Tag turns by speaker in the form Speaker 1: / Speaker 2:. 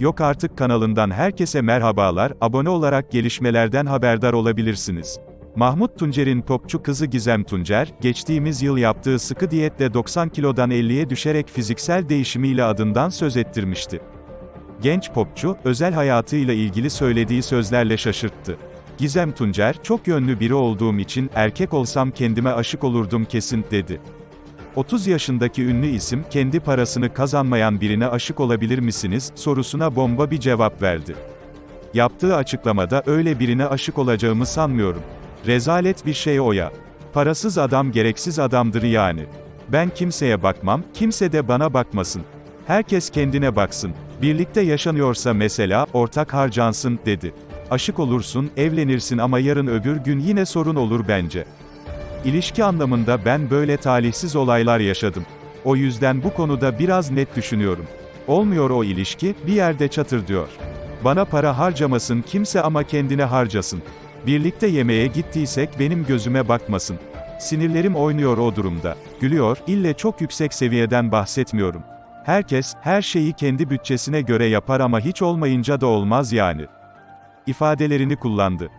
Speaker 1: Yok artık kanalından herkese merhabalar, abone olarak gelişmelerden haberdar olabilirsiniz. Mahmut Tuncer'in popçu kızı Gizem Tuncer, geçtiğimiz yıl yaptığı sıkı diyetle 90 kilodan 50'ye düşerek fiziksel değişimiyle adından söz ettirmişti. Genç popçu, özel hayatıyla ilgili söylediği sözlerle şaşırttı. Gizem Tuncer, çok yönlü biri olduğum için, erkek olsam kendime aşık olurdum kesin, dedi. 30 yaşındaki ünlü isim, kendi parasını kazanmayan birine aşık olabilir misiniz, sorusuna bomba bir cevap verdi. Yaptığı açıklamada, öyle birine aşık olacağımı sanmıyorum. Rezalet bir şey o ya. Parasız adam gereksiz adamdır yani. Ben kimseye bakmam, kimse de bana bakmasın. Herkes kendine baksın. Birlikte yaşanıyorsa mesela, ortak harcansın, dedi. Aşık olursun, evlenirsin ama yarın öbür gün yine sorun olur bence. İlişki anlamında ben böyle talihsiz olaylar yaşadım. O yüzden bu konuda biraz net düşünüyorum. Olmuyor o ilişki, bir yerde çatır diyor. Bana para harcamasın kimse ama kendine harcasın. Birlikte yemeğe gittiysek benim gözüme bakmasın. Sinirlerim oynuyor o durumda. Gülüyor, ille çok yüksek seviyeden bahsetmiyorum. Herkes, her şeyi kendi bütçesine göre yapar ama hiç olmayınca da olmaz yani. ifadelerini kullandı.